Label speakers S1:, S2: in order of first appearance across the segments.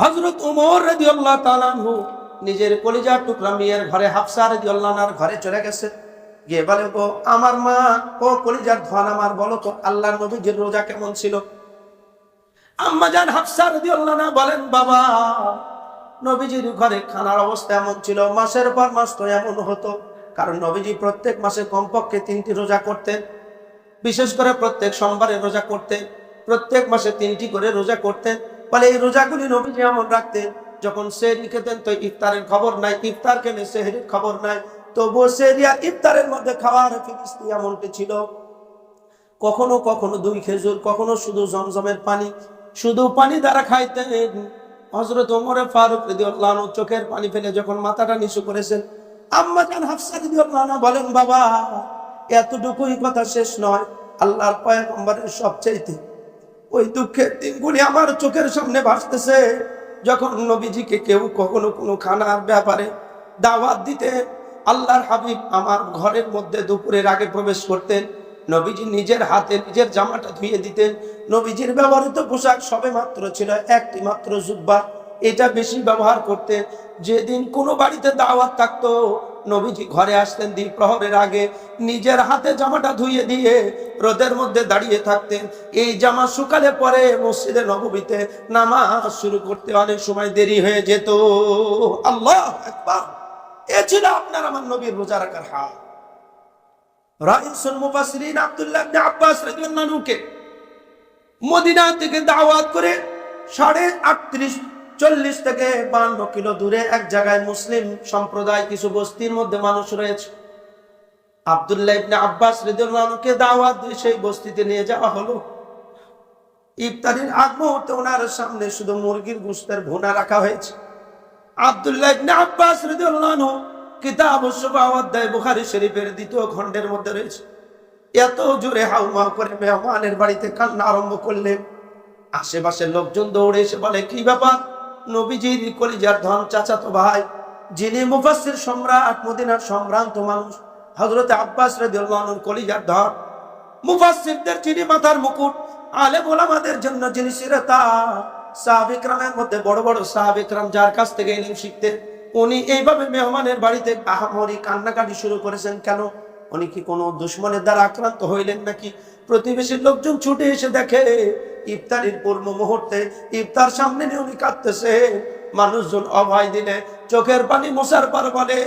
S1: হজরত উমর রাদিয়াল্লাহু তাআলা আনহু নিজের কলিজার টুকরা মেয়ের ঘরে হাফসা রাদিয়াল্লাহু আনহার ঘরে চলে গেছে। গিয়ে বলে গো আমার মা, ও কলিজার ধন আমার, বলো তো আল্লাহর নবীজির রোজা কেমন ছিল? আম্মা জান হাফসা আনহা বলেন, বাবা, নবীজির ঘরে খানার অবস্থা এমন ছিল, মাসের পর মাস তো এমন হতো। কারণ নবীজি প্রত্যেক মাসে কমপক্ষে তিনটি রোজা করতেন। বিশেষ করে প্রত্যেক সোমবারে রোজা করতেন। প্রত্যেক মাসে তিনটি করে রোজা করতেন। ফলে এই রোজাগুলি নবীজি এমন রাখতেন, যখন সেহরি খেতেন তো ইফতারের খবর নাই, ইফতার কেনে সেহরির খবর নাই। তবুও সেহরি আর ইফতারের মধ্যে খাওয়ার ফিরিস্তি এমনটি ছিল। কখনো কখনো দুই খেজুর, কখনো শুধু জমজমের পানি, শুধু পানি দ্বারা খাইতেন। হজরত ওমরে ফারুক রেদিউল্লাহ চোখের পানি ফেলে যখন মাথাটা নিচু করেছেন, আম্মা জান হাফসা রেদিউল্লাহ বলেন, বাবা, এতটুকুই কথা শেষ নয়। আল্লাহর পয়গম্বরের সবচাইতে ওই দুঃখের দিনগুলি আমার চোখের সামনে ভাসতেছে। যখন নবীজিকে কেউ কখনো কোনো খানার ব্যাপারে দাওয়াত দিতে আল্লাহর হাবিব আমার ঘরের মধ্যে দুপুরের আগে প্রবেশ করতেন, নবীজি নিজের হাতে নিজের জামাটা ধুয়ে দিতেন। নবীজির ব্যবহৃত পোশাক সবে মাত্র ছিল একটি মাত্র জুব্বা। এটা বেশি ব্যবহার করতেন। যেদিন কোনো বাড়িতে দাওয়াত থাকতো নবীজি ঘরে আসতেন দ্বীপ প্রহরের আগে, নিজের হাতে জামাটা ধুইয়ে দিয়ে রোদের মধ্যে দাঁড়িয়ে থাকতেন। এই জামা শুকালে পরে মসজিদে নববীতে নামাজ শুরু করতে অনেক সময় দেরি হয়ে যেত। আল্লাহ এ ছিল আপনার, আমার নবীর রোজা রাখার ইবনে আব্বাস থেকে দাওয়াত করে সাড়ে আটত্রিশ চল্লিশ থেকে বান্ন কিলো দূরে এক জায়গায় মুসলিম সম্প্রদায় কিছু বস্তির মধ্যে মানুষ রয়েছে। আব্দুল্লাহ ইবনে আব্বাস রাদিয়াল্লাহু আনহুকে দাওয়াত দিয়ে সেই বস্তিতে নিয়ে যাওয়া হলো। ইফতারির আগ মুহূর্তে ওনার সামনে শুধু মুরগির গোশতের ভুনা রাখা হয়েছে। আব্দুল্লাহ ইবনে আব্বাস রাদিয়াল্লাহু আনহু কিতাব অধ্যায় বুখারী শরীফের দ্বিতীয় খণ্ডের মধ্যে রয়েছে। এত জোরে হাউমাউ করে মেহমানের বাড়িতে কান্না আরম্ভ করলেন। আশেপাশের লোকজন দৌড়ে এসে বলে, কি ব্যাপার? নবীজির কলিজার ধন চাচাতো ভাই, যিনি মুফাসসির সম্রাট, মদিনার সম্ভ্রান্ত মানুষ, হযরত আব্বাস রাদিয়াল্লাহু কলিজার ধন। মুফাসসিরদের যিনি মাথার মুকুট আলেম ওলামাদের জন্য যিনি সিরতা সাহাবিকরামের মধ্যে বড় বড় সাহাবিকরাম যার কাছ থেকে ইলম শিখতেন উনি এইভাবে মেহমানের বাড়িতে আহামরি কান্নাকাটি শুরু করেছেন কেন? উনি কি কোনো দুশ্মনের দ্বারা আক্রান্ত হইলেন নাকি? প্রতিবেশীর লোকজন ছুটে এসে দেখে, ইফতারির পূর্ব মুহূর্তে ইফতার সামনে নিয়ে উনি কাঁদতেছে। মানুষজন অভয় দিলে, চোখের পানি মশার পার বলে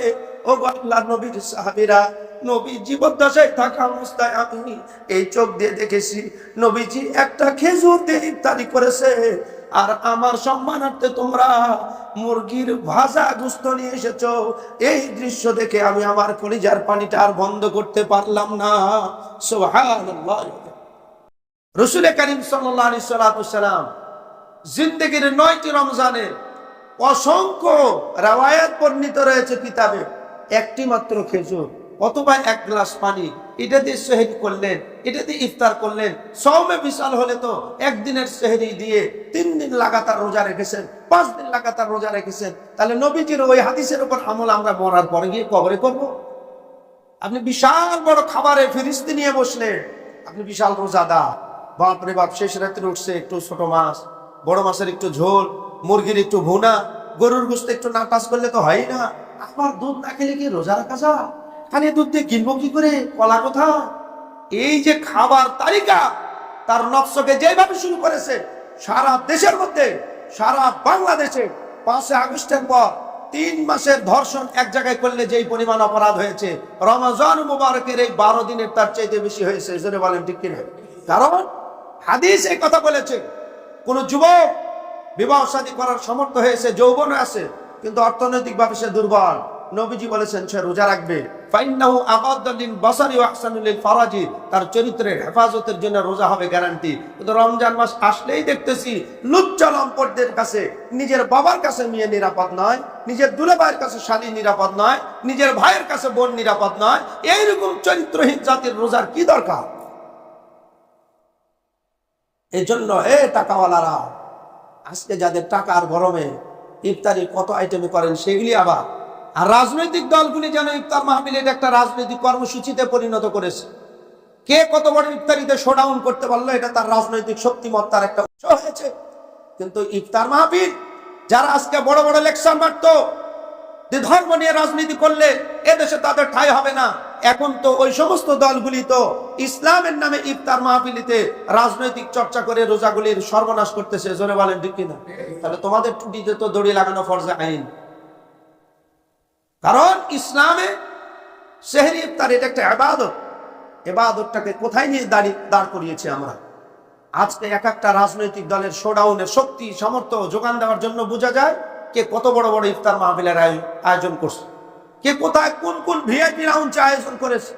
S1: ও আল্লাহ, নবীর সাহাবিরা নবী জীবদ্দশায় থাকা অবস্থায় আমি এই চোখ দিয়ে দেখেছি। নবীজি একটা খেজুর দিয়ে ইফতারি করেছে। আর আমার সম্মানার্থে তোমরা মুরগির ভাজা গুস্ত নিয়ে এসেছ। এই দৃশ্য দেখে আমি আমার কলিজার পানিটা আর বন্ধ করতে পারলাম না। রসুল করিম সাল্লাম জিন্দগির নয়টি রমজানে অসংখ্য রাওয়ায়াত বর্ণিত রয়েছে কিতাবে। একটি মাত্র খেজুর। অথবা এক গ্লাস পানি। এটা দিয়ে সেহেরি করলেন, এটা দিয়ে ইফতার করলেন। সৌমে বিশাল হলে তো একদিনের সেহেরি দিয়ে তিন দিন লাগাতার রোজা রেখেছেন, পাঁচ দিন লাগাতার রোজা রেখেছেন। তাহলে নবীজির ওই হাদিসের উপর আমল আমরা মরার পরে গিয়ে কবরে করব? আপনি বিশাল বড় খাবারে ফিরিস্তি নিয়ে বসলেন। আপনি বিশাল রোজাদা বাপরে বাপ, শেষ রাত্রে উঠছে একটু ছোট মাছ, বড় মাছের একটু ঝোল, মুরগির একটু ভুনা, গরুর গোস্ত একটু না টাচ করলে তো হয় না। আমার দুধ না খেলে কি রোজা রাখা যায়? খালি দুধ দিয়ে কিনবো কি করে? কলা কোথা? এই যে খাবার তালিকা, তার নকশকে যেভাবে শুরু করেছে, সারা দেশের মধ্যে, সারা বাংলাদেশে পাঁচে আগস্টের পর তিন মাসের ধর্ষণ এক জায়গায় করলে যেই পরিমাণ অপরাধ হয়েছে, রমজান মুবারকের এই বারো দিনের তার চাইতে বেশি হয়েছে জোরে বলেন ঠিক কিনা? কারণ হাদিস এই কথা বলেছে, কোন যুবক বিবাহ শাদী করার সমর্থ হয়েছে যৌবন আছে, কিন্তু অর্থনৈতিকভাবে সে দুর্বল। নবীজি বলেছেন, সে রোজা রাখবে। তার চরিত্রের হেফাজতের জন্য রোজা হবে গ্যারান্টি। কিন্তু রমজান মাস আসলেই দেখতেছি, লুচ্চা লম্পটদের কাছে, নিজের বাবার কাছে মেয়ে নিরাপদ নয়, নিজের দুলাভাইয়ের কাছে শালী নিরাপদ নয়, নিজের ভাইয়ের কাছে বোন নিরাপদ নয়। এইরকম চরিত্রহীন জাতির রোজার কি দরকার? এই জন্য এ টাকাওয়ালারা, আজকে যাদের টাকার গরমে, ইফতারি কত আইটেমে করেন, সেগুলি আবার আর রাজনৈতিক দলগুলি যেন ইফতার মাহফিলের একটা রাজনৈতিক কর্মসূচিতে পরিণত করেছে। কে কত বড় ইফতারিতে শোডাউন করতে পারল, এটা তার রাজনৈতিক শক্তিমত্তার একটা উৎস হয়েছে। কিন্তু ইফতার মাহফিল, যারা আজকে বড় বড় লেকচার মারতো, যে ধর্ম নিয়ে রাজনীতি করলে এদেশে তাদের ঠাই হবে না। এখন তো ওই সমস্ত দলগুলি তো ইসলামের নামে ইফতার মাহফিলিতে রাজনৈতিক চর্চা করে রোজাগুলির সর্বনাশ করতেছে, জোরে বলেন ঠিক কিনা? তাহলে তোমাদের টুটিতে তো দড়ি লাগানো ফরজা আইন। কারণ ইসলামে সেহরি ইফতার, এটা একটা আবাদত এবাদতটাকে কোথায় নিয়ে দাঁড়িয়ে দাঁড় করিয়েছি আমরা? আজকে এক একটা রাজনৈতিক দলের শোডাউনের শক্তি, সামর্থ্য যোগান দেওয়ার জন্য বোঝা যায় কে কত বড় বড় ইফতার মাহফিলের আয়- আয়োজন করছে। কে কোথায় কোন কোন ভিআইপি রাউন্ড আয়োজন করেছে?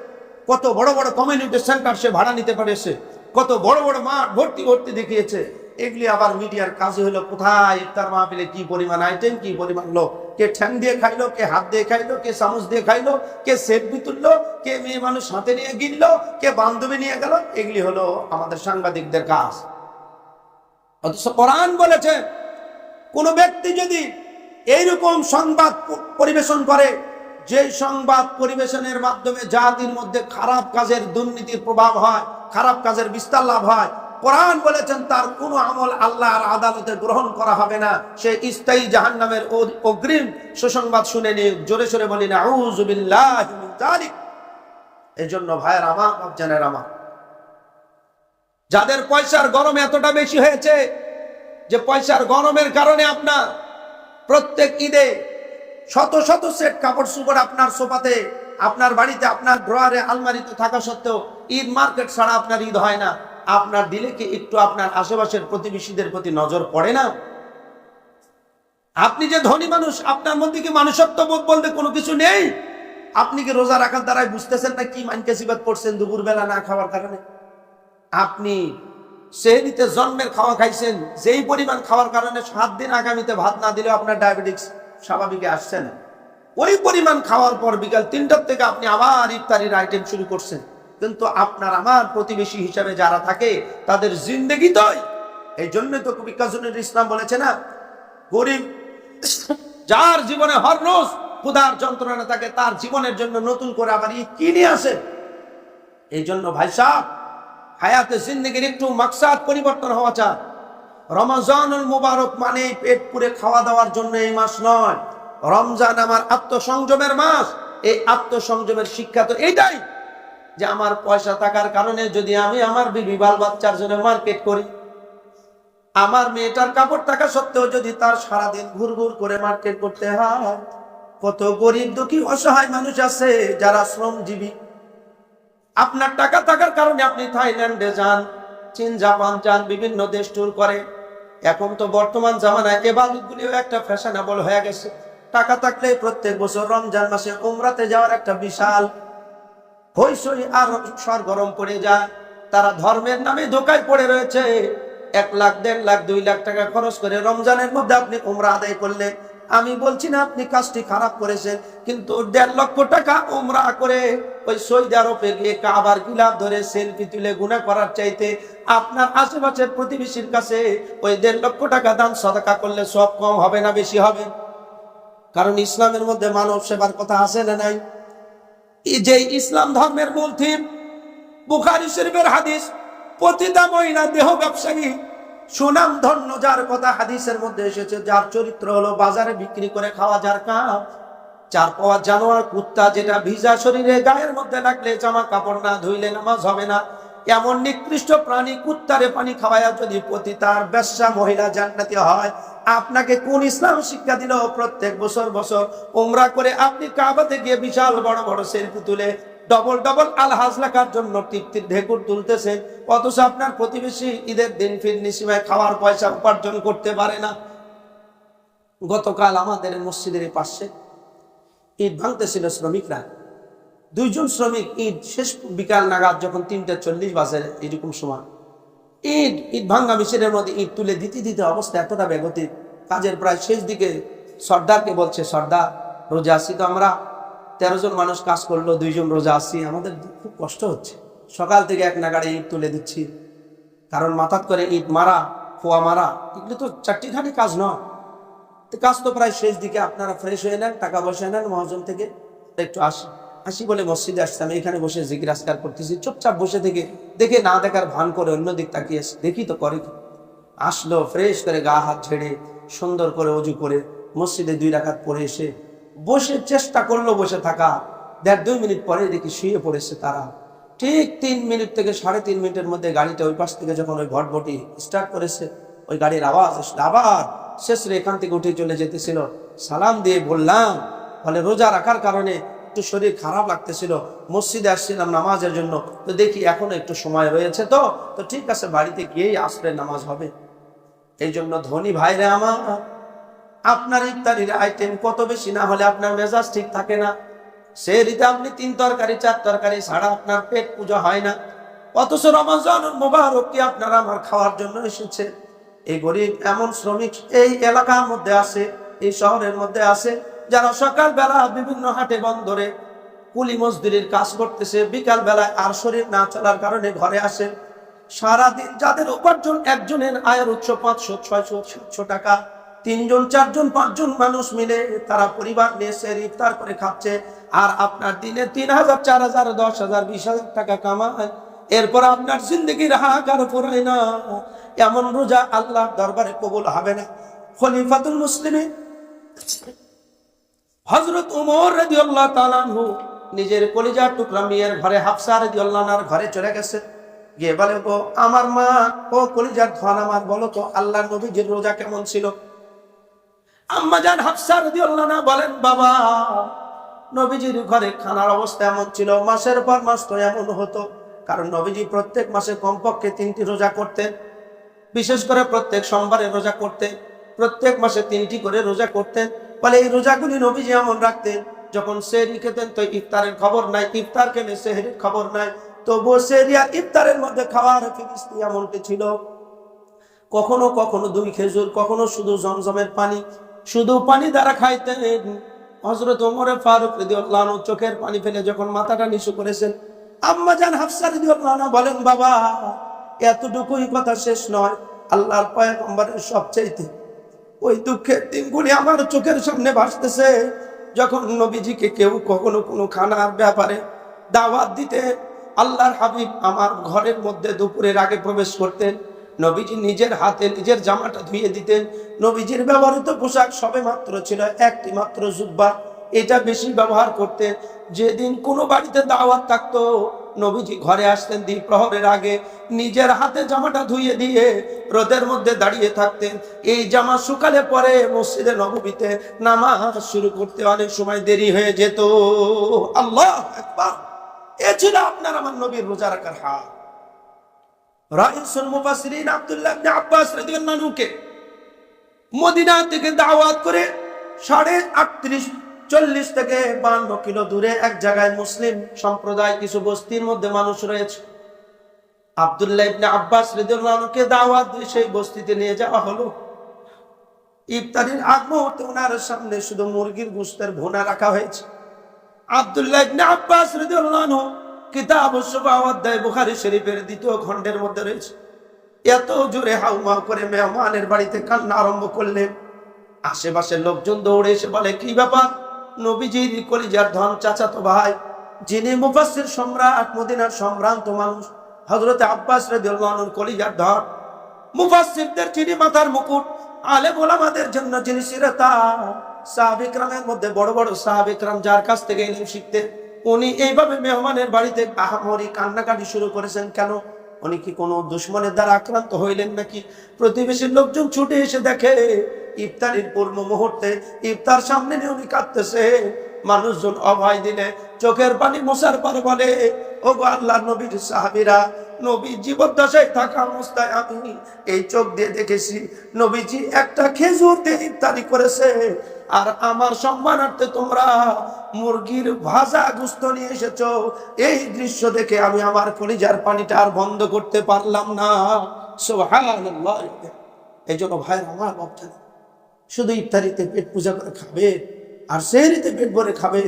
S1: কত বড় বড় কমিউনিটি সেন্টার সে ভাড়া নিতে পেরেছে? কত বড় বড় মাঠ ভর্তি ভর্তি দেখিয়েছে? এগুলি আবার মিডিয়ার কাজে হলো কোথায়? ইফতার মাহফিলে কি পরিমাণ আইটেম কি পরিমাণ লোক? কে ঠ্যাং দিয়ে খাইলো, কে হাত দিয়ে খাইলো, কে চামচ দিয়ে খাইলো, কে সেলফি তুললো, কে মেয়ে মানুষ হাতে নিয়ে গিললো, কে বান্ধবী নিয়ে গেল? এগুলি হলো আমাদের সাংবাদিকদের কাজ। অথচ কোরআন বলেছে, কোন ব্যক্তি যদি এইরকম সংবাদ পরিবেশন করে, যে সংবাদ পরিবেশনের মাধ্যমে জাতির মধ্যে খারাপ কাজের দুর্নীতির প্রভাব হয়, খারাপ কাজের বিস্তার লাভ হয় কোরআন বলেছেন, তার কোনো আমল আল্লাহর আদালতে গ্রহণ করা হবে না। সে স্থায়ী জাহান্নামের অ- অগ্রিম সুসংবাদ শুনে নিয়ে জোরে সোরে বলি না এই জন্য ভাইয়ের আমার জানের আমার। যাদের পয়সার গরম এতটা বেশি হয়েছে, যে পয়সার গরমের কারণে আপনার প্রত্যেক ঈদে শত শত সেট কাপড় চোপড় আপনার সোফাতে, আপনার বাড়িতে, আপনার ড্রয়ারে, আলমারিতে থাকা সত্ত্বেও ঈদ মার্কেট ছাড়া আপনার ঈদ হয় না। আপনার দিলে কি একটু আপনার আশেপাশের প্রতিবেশীদের প্রতি নজর পড়ে না? আপনি যে ধনী মানুষ, আপনার মধ্যে কি মানুষত্ব বোধ বলতে কোনো কিছু নেই? আপনি কি রোজা রাখার দ্বারাই বুঝতেছেন না কি মানকেসিবাদ করছেন দুপুরবেলা না খাওয়ার কারণে? আপনি সেহরিতে জন্মের খাওয়া খাইছেন, যেই পরিমাণ খাওয়ার কারণে সাত দিন আগামীতে ভাত না দিলেও আপনার ডায়াবেটিক্স স্বাভাবিকে আসছে না। ওই পরিমাণ খাওয়ার পর বিকাল তিনটার থেকে আপনি আবার ইফতারির আইটেম শুরু করছেন। কিন্তু আপনার আমার প্রতিবেশী হিসাবে যারা থাকে, তাদের জিন্দগি তৈ এই জন্যই তো কবি কাজুনুল ইসলাম বলেছে না, গরিব যার জীবনে হর রোজ ক্ষুধার যন্ত্রণা থাকে, তার জীবনের জন্য নতুন করে আবার ই কি নিয়ে আসে? এই জন্য ভাই সাহ হায়াতে জিন্দগির একটু মাকসাদ পরিবর্তন হওয়া চায় রমজানুল মুবারক মানে পেট পুরে খাওয়া দাওয়ার জন্য এই মাস নয়। রমজান আমার আত্মসংযমের মাস, এই আত্মসংযমের শিক্ষা তো এইটাই। যে আমার পয়সা থাকার কারণে যদি আমি আমার বিবি বাল বাচ্চার জন্য মার্কেট করি, আমার মেয়েটার কাপড় থাকা সত্ত্বেও যদি তার সারাদিন ঘুর ঘুর করে মার্কেট করতে হয়, কত গরিব দুঃখী অসহায় মানুষ আছে যারা শ্রমজীবী। আপনার টাকা থাকার কারণে আপনি থাইল্যান্ডে যান, চীন, জাপান যান, বিভিন্ন দেশ ট্যুর করে। এখন তো বর্তমান জামানায় এবাদতগুলিও একটা ফ্যাশনেবল হয়ে গেছে। টাকা থাকলে প্রত্যেক বছর রমজান মাসে উমরাতে যাওয়ার একটা বিশাল হইসই আর সরগরম পড়ে যায়। তারা ধর্মের নামে ধোকায় পড়ে রয়েছে। এক লাখ, দেড় লাখ, দুই লাখ টাকা খরচ করে রমজানের মধ্যে আপনি উমরা আদায় করলেন। আমি বলছি না আপনি কাজটি খারাপ করেছেন, কিন্তু দেড় লক্ষ টাকা উমরা করে ওই সৌদি আরবে গিয়ে কাবার গিলাপ ধরে সেলফি তুলে গুণা করার চাইতে আপনার আশেপাশের প্রতিবেশীর কাছে ওই দেড় লক্ষ টাকা দান, সদাকা করলে সব কম হবে না, বেশি হবে? কারণ ইসলামের মধ্যে মানব সেবার কথা আসে না নাই। যে ইসলাম ধর্মের মূল থিম বুখারি শরীফের হাদিস পতিতা মহিলা দেহ ব্যবসায়ী সুনাম ধন্য যার কথা হাদিসের মধ্যে এসেছে, যার চরিত্র হলো বাজারে বিক্রি করে খাওয়া যার কাপ চার পাওয়া জানোয়ার, কুত্তা যেটা ভিজা শরীরে, গায়ের মধ্যে লাগলে জামা কাপড় না ধুইলে নামাজ হবে না। এমন নিকৃষ্ট প্রাণী কুত্তারে পানি খাওয়ায় যদি পতিতার ব্যবসা মহিলা জান্নাতি হয়, আপনাকে কোন ইসলাম শিক্ষা দিল? প্রত্যেক বছর বছর ওমরা করে আপনি কাবাতে গিয়ে বিশাল বড় বড় সেলফি তুলে ডবল ডবল আলহাজ লেখার জন্য তৃপ্তির ঢেকুর তুলতেছেন। অথচ আপনার প্রতিবেশী ঈদের দিন ফির সীমায় খাওয়ার পয়সা উপার্জন করতে পারে না। গতকাল আমাদের মসজিদের পাশে ঈদ ভাঙতেছিল শ্রমিকরা। দুইজন শ্রমিক ঈদ, শেষ বিকাল নাগাদ যখন তিনটা চল্লিশ বাজে এরকম সময়, ঈদ ঈদ ভাঙ্গা মিশনের মধ্যে ঈদ তুলে দিতে দিতে অবস্থা এতটা বেগতিক। কাজের প্রায় শেষ দিকে সর্দারকে বলছে, সর্দার, রোজা আসি তো আমরা। তেরো জন মানুষ কাজ করল, দুইজন রোজা আসি আমাদের খুব কষ্ট হচ্ছে। সকাল থেকে এক নাগাড়ে ঈদ তুলে দিচ্ছি। কারণ মাথাত করে ঈদ মারা ফোয়া মারা, এগুলো তো চারটি খানি কাজ নয়। তো কাজ তো প্রায় শেষ দিকে, আপনারা ফ্রেশ হয়ে নেন, টাকা পয়সা নেন, মহাজন থেকে একটু আসি আসি বলে মসজিদে আসতাম, এখানে বসে জিজ্ঞাসকার করতেছি, চুপচাপ বসে থেকে দেখে না দেখার ভান করে অন্য দিক তাকিয়ে। দেখি তো করে কি? আসলো ফ্রেশ করে গা হাত ছেড়ে সুন্দর করে অজু করে মসজিদে দুই রাখাত পরে এসে বসে চেষ্টা করল বসে থাকা। দেড় দুই মিনিট পরে দেখি শুয়ে পড়েছে তারা। ঠিক তিন মিনিট থেকে সাড়ে তিন মিনিটের মধ্যে গাড়িটা ওই পাশ থেকে যখন ওই ভটভটি স্টার্ট করেছে, ওই গাড়ির আওয়াজ আসলো, আবার শেষরে এখান থেকে উঠে চলে যেতেছিল। সালাম দিয়ে বললাম ফলে রোজা রাখার কারণে একটু শরীর খারাপ লাগতেছিল, মসজিদে আসছিলাম নামাজের জন্য, তো দেখি এখনও একটু সময় রয়েছে তো তো ঠিক আছে, বাড়িতে গিয়েই আসলে নামাজ হবে। এই জন্য ধনী ভাইরা আমার, আপনার ইফতারির আইটেম কত বেশি না হলে আপনার মেজাজ ঠিক থাকে না। সে রীতে আপনি তিন তরকারি, চার তরকারি ছাড়া আপনার পেট পুজো হয় না। অথচ রমাজান মোবারক কি আপনারা আমার খাওয়ার জন্য এসেছে? এই গরিব এমন শ্রমিক এই এলাকার মধ্যে আছে, এই শহরের মধ্যে আছে যারা সকালবেলা বিভিন্ন হাটে বন্দরে কুলি মজদুরির কাজ করতেছে বিকাল বেলায় আর শরীর না চলার কারণে ঘরে আসে, সারাদিন যাদের উপার্জন একজনের আয়ের উৎস পাঁচশো, ছয়শো, সাতশো টাকা, তিনজন, চারজন, পাঁচজন মানুষ মিলে তারা পরিবার নিয়ে সে ইফতার করে খাচ্ছে, আর আপনার দিনে তিন হাজার, চার হাজার, দশ হাজার, বিশ হাজার টাকা কামায়, এরপর আপনার জিন্দগির হাহাকার পুরাই না, এমন রোজা আল্লাহর দরবারে কবুল হবে না। খলিফাতুল মুসলিমে হজরত উমর রাদিয়াল্লাহু তাআলা আনহু নিজের কলিজার টুকরা মেয়ের ঘরে হাফসা রাদিয়াল্লাহু ঘরে চলে গেছে। গিয়ে বলে গো আমার মা, ও কলিজার ধন আমার, বলো তো আল্লাহ নবীজির রোজা কেমন ছিল? বলেন, বাবা, নবীজির ঘরে খানার অবস্থা এমন ছিল, মাসের পর মাস তো এমন হতো। কারণ প্রত্যেক মাসে কমপক্ষে তিনটি রোজা বিশেষ করে প্রত্যেক সোমবারে রোজা করতেন। প্রত্যেক মাসে তিনটি করে রোজা করতেন। ফলে এই রোজাগুলি নবীজি এমন রাখতেন, যখন সেহরি খেতেন তো ইফতারের খবর নাই, ইফতার খেলে সেহরির খবর নাই। তবুও সেহরি ইফতারের মধ্যে খাওয়ার ফিরিস্তি এমনটি ছিল। কখনো কখনো দুই খেজুর, কখনো শুধু জমজমের পানি, শুধু পানি দ্বারা খাইতেন। হজরত ওমরে ফারুক রিদিউল্লাহ চোখের পানি ফেলে যখন মাথাটা নিচু করেছেন, আম্মা জান হাফসা রিদিউল্লাহ বলেন, বাবা, এতটুকুই কথা শেষ নয়। আল্লাহর পয়গম্বরের সবচাইতে ওই দুঃখের দিনগুলি আমার চোখের সামনে ভাসতেছে। যখন নবীজিকে কেউ কখনো কোনো খানার ব্যাপারে দাওয়াত দিতে আল্লাহর হাবিব আমার ঘরের মধ্যে দুপুরের আগে প্রবেশ করতেন, নবীজি নিজের হাতে নিজের জামাটা ধুয়ে দিতেন। নবীজির ব্যবহৃত পোশাক সবে মাত্র ছিল একটি মাত্র জুব্বা। এটা বেশি ব্যবহার করতেন যেদিন কোনো বাড়িতে দাওয়াত থাকতো নবীজি ঘরে আসতেন দ্বীপ প্রহরের আগে নিজের হাতে জামাটা ধুয়ে দিয়ে রোদের মধ্যে দাঁড়িয়ে থাকতেন। এই জামা শুকালে পরে মসজিদে নবীতে নামাজ শুরু করতে অনেক সময় দেরি হয়ে যেত। আল্লাহ একবার, এ ছিল আপনার আমার নবীর রোজা রাখার হাত আব্দুল্লাহ আব্বাস মদিনা থেকে দাওয়াত করে সাড়ে আটত্রিশ চল্লিশ থেকে বান্ন কিলো দূরে এক জায়গায় মুসলিম সম্প্রদায় কিছু বস্তির মধ্যে মানুষ রয়েছে। আব্দুল্লাহ ইবনে আব্বাস রাদিয়াল্লাহু আনহুকে দাওয়াত দিয়ে সেই বস্তিতে নিয়ে যাওয়া হলো। ইফতারির আগ মুহূর্তে ওনার সামনে শুধু মুরগির গোশতের ভুনা রাখা হয়েছে। আব্দুল্লাহ ইবনে আব্বাস রাদিয়াল্লাহু আনহু কিতাব অধ্যায় বুখারী শরীফের দ্বিতীয় খণ্ডের মধ্যে রয়েছে। এত জোরে হাউমাউ করে মেহমানের বাড়িতে কান্না আরম্ভ করলেন। আশেপাশের লোকজন দৌড়ে এসে বলে, কি ব্যাপার? নবীজির কলিজার ধন চাচাতো ভাই, যিনি মুফাসসির সম্রাট, মদিনার সম্ভ্রান্ত মানুষ, হযরতে আব্বাস রাদিয়াল্লাহু আনহুর কলিজার ধন। মুফাসসিরদের যিনি মাথার মুকুট, আলেম ওলামাদের জন্য যিনি সিরাতা সাহাবিক রামের মধ্যে বড় বড় সাহাবিক রাম যার কাছ থেকে ইলম শিখতে, উনি এইভাবে মেহমানের বাড়িতে আহামরি কান্নাকাটি শুরু করেছেন। কেন? উনি কি কোনো দুশ্মনের দ্বারা আক্রান্ত হইলেন নাকি? প্রতিবেশীর লোকজন ছুটে এসে দেখে, ইফতারির পূর্ণ মুহূর্তে ইফতার সামনে নিয়ে উনি কাঁদতেছে। মানুষজন অভয় দিলে, চোখের পানি মশার পর বলে ও গো আল্লাহ নবীর সাহাবিরা নবী থাকা অবস্থায় আমি এই চোখ দিয়ে দেখেছি। নবীজি একটা করেছে। আর আমার তোমরা মুরগির ভাজা গুস্ত নিয়ে এসেছ। এই দৃশ্য দেখে আমি আমার কলিজার পানিটা আর বন্ধ করতে পারলাম না। এই জন্য ভাইয়ের, আমার বাচ্চা শুধু ইফতারিতে পেট পূজা করে খাবে, আর সেহরিতে পেট ভরে খাবে।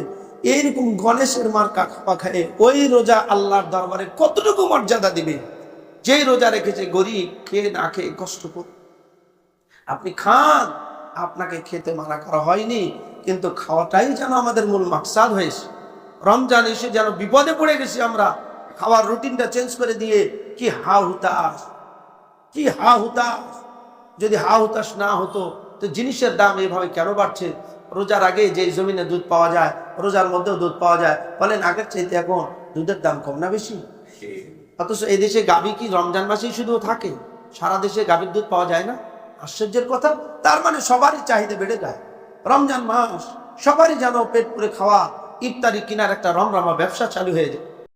S1: এইরকম গণেশের মার্কা খাওয়া খায় ওই রোজা আল্লাহর দরবারে কতটুকু মর্যাদা দিবে? যেই রোজা রেখেছে গরিব, খেয়ে না খেয়ে কষ্ট করে। আপনি খান, আপনাকে খেতে মানা করা হয়নি, কিন্তু খাওয়াটাই যেন আমাদের মূল মাকসাদ হয়েছে। রমজান এসে যেন বিপদে পড়ে গেছি আমরা, খাওয়ার রুটিনটা চেঞ্জ করে দিয়ে, কি হা হুতাশ কি হা হুতাশ যদি হা হতাশ না হতো, তো জিনিসের দাম এভাবে কেন বাড়ছে? রোজার আগে যে জমিনে দুধ পাওয়া যায় রোজার মধ্যেও দুধ পাওয়া যায় বলেন আগের চাইতে এখন দুধের দাম কম না বেশি? অথচ এই দেশে গাভী কি রমজান মাসেই শুধু থাকে? সারা দেশে গাভীর দুধ পাওয়া যায় না? আশ্চর্যের কথা তার মানে সবারই চাহিদা বেড়ে যায়। রমজান মাস সবারই যেন পেট পুরে খাওয়া ইফতারি কিনার একটা রমরমা ব্যবসা চালু হয়ে যায়।